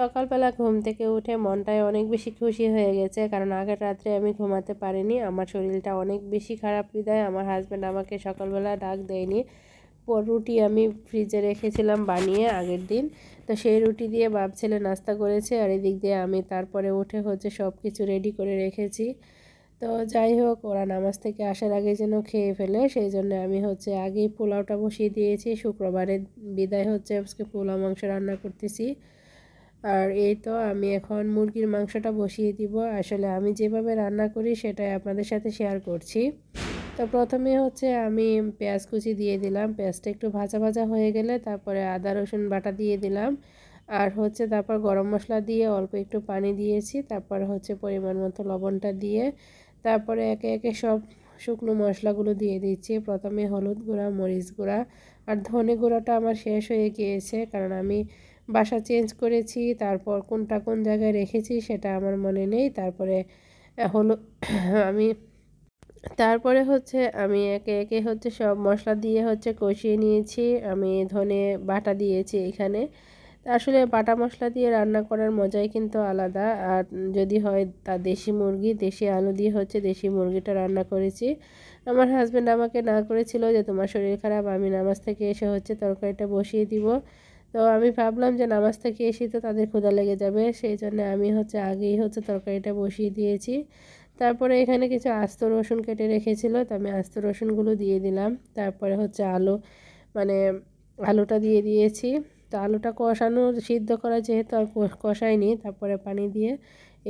সকালবেলা ঘুম থেকে উঠে মনটায় অনেক বেশি খুশি হয়ে গেছে, কারণ আগের রাত্রে আমি ঘুমাতে পারিনি। আমার শরীরটা অনেক বেশি খারাপ বিদায় আমার হাজব্যান্ড আমাকে সকালবেলা ডাক দেয়নি। রুটি আমি ফ্রিজে রেখেছিলাম বানিয়ে আগের দিন। তো সেই রুটি দিয়ে বাপ ছেলে নাস্তা করেছে আর এদিক দিয়ে আমি তারপরে উঠে হচ্ছে সব কিছু রেডি করে রেখেছি। তো যাই হোক, ওরা নামাজ থেকে আসার আগে যেন খেয়ে ফেলে, সেই জন্য আমি হচ্ছে আগেই পোলাওটা বসিয়ে দিয়েছি। শুক্রবারে বিদায় হচ্ছে, আজকে পোলাও মাংস রান্না করতেছি। আর এই তো আমি এখন মুরগির মাংসটা বসিয়ে দিব। আসলে আমি যেভাবে রান্না করি সেটাই আপনাদের সাথে শেয়ার করছি। তো প্রথমে হচ্ছে আমি পেঁয়াজ কুচি দিয়ে দিলাম। পেঁয়াজটা একটু ভাজা ভাজা হয়ে গেলে তারপরে আদা, রসুন বাটা দিয়ে দিলাম। আর হচ্ছে তারপর গরম মশলা দিয়ে অল্প একটু পানি দিয়েছি। তারপর হচ্ছে পরিমাণ মতো লবণটা দিয়ে তারপরে একে একে সব শুকনো মশলাগুলো দিয়ে দিচ্ছি। প্রথমে হলুদ গুঁড়া, মরিচ গুঁড়া। আর ধনে গুঁড়াটা আমার শেষ হয়ে গিয়েছে। কারণ আমি বাসা চেঞ্জ করেছি, তারপর কোনটা কোন জায়গায় রেখেছি সেটা আমার মনে নেই। তারপরে হলো, আমি, তারপরে হচ্ছে আমি একে একে হচ্ছে সব মশলা দিয়ে হচ্ছে কষিয়ে নিয়েছি। আমি ধনে বাটা দিয়েছি এখানে। আসলে বাটা মশলা দিয়ে রান্না করার মজাই কিন্তু আলাদা। আর যদি হয় তা দেশি মুরগি, দেশি আলু দিয়ে হচ্ছে দেশি মুরগিটা রান্না করেছি। আমার হাজব্যান্ড আমাকে না করেছিল যে তোমার শরীর খারাপ, আমি নামাজ থেকে এসে হচ্ছে তরকারিটা বসিয়ে দিব। তো আমি ভাবলাম যে নামাজ থেকে এসে তো তাদের ক্ষুদা লেগে যাবে, সেই জন্য আমি হচ্ছে আগেই হচ্ছে তরকারিটা বসিয়ে দিয়েছি। তারপরে এখানে কিছু আস্ত রসুন কেটে রেখেছিল, তো আমি আস্ত রসুনগুলো দিয়ে দিলাম। তারপরে হচ্ছে আলু মানে আলুটা দিয়ে দিয়েছি। তো আলুটা কষানো, সিদ্ধ করা যেহেতু আর কষায়নি তারপরে পানি দিয়ে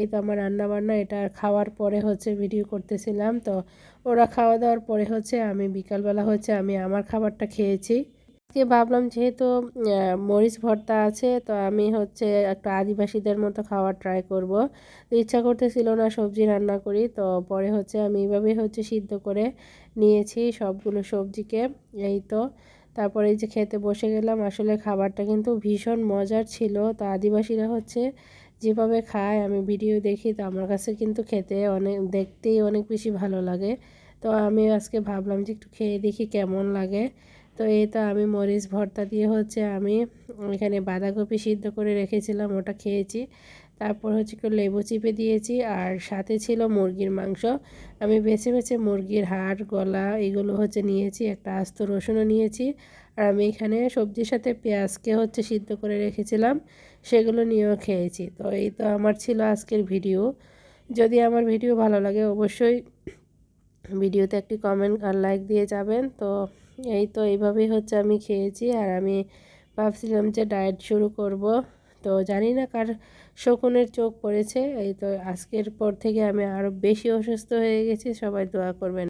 এই তো আমার রান্না বান্না এটা খাওয়ার পরে হচ্ছে ভিডিও করতেছিলাম। তো ওরা খাওয়া দাওয়ার পরে হচ্ছে আমি বিকালবেলা হচ্ছে আমি আমার খাবারটা খেয়েছি। আজকে ভাবলাম যেহেতু মরিচ ভর্তা আছে, তো আমি হচ্ছে একটা আদিবাসীদের মতো খাওয়ার ট্রাই করব। তো ইচ্ছা করতেছিল না সবজি রান্না করি, তো পরে হচ্ছে আমি এইভাবেই হচ্ছে সিদ্ধ করে নিয়েছি সবগুলো সবজিকে, এই তো। তারপরে এই যে খেতে বসে গেলাম, আসলে খাবারটা কিন্তু ভীষণ মজার ছিল। তো আদিবাসীরা হচ্ছে যেভাবে খায়, আমি ভিডিও দেখি, তো আমার কাছে কিন্তু খেতে অনেক, দেখতেই অনেক বেশি ভালো লাগে। তো আমি আজকে ভাবলাম যে একটু খেয়ে দেখি কেমন লাগে। তো এই তো আমি মরিচ ভর্তা দিয়ে হচ্ছে আমি এখানে বাঁধাকপি সিদ্ধ করে রেখেছিলাম, ওটা খেয়েছি। তারপর হচ্ছে একটু লেবু চিপে দিয়েছি আর সাথে ছিল মুরগির মাংস। আমি বেছে বেছে মুরগির হাড়, গলা এগুলো হচ্ছে নিয়েছি, একটা আস্ত রসুনও নিয়েছি। আর আমি এখানে সবজির সাথে পেঁয়াজকে হচ্ছে সিদ্ধ করে রেখেছিলাম, সেগুলো নিয়েও খেয়েছি। তো এই তো আমার ছিল আজকের ভিডিও। যদি আমার ভিডিও ভালো লাগে অবশ্যই ভিডিওতে একটি কমেন্ট আর লাইক দিয়ে যাবেন। তো এই তো এইভাবেই হচ্ছে আমি খেয়েছি আর আমি ভাবছিলাম যে ডায়েট শুরু করব। তো জানি না কার শকুনের চোখ পড়েছে। এই তো আজকের পর থেকে আমি আরও বেশি অসুস্থ হয়ে গেছি, সবাই দোয়া করবেন।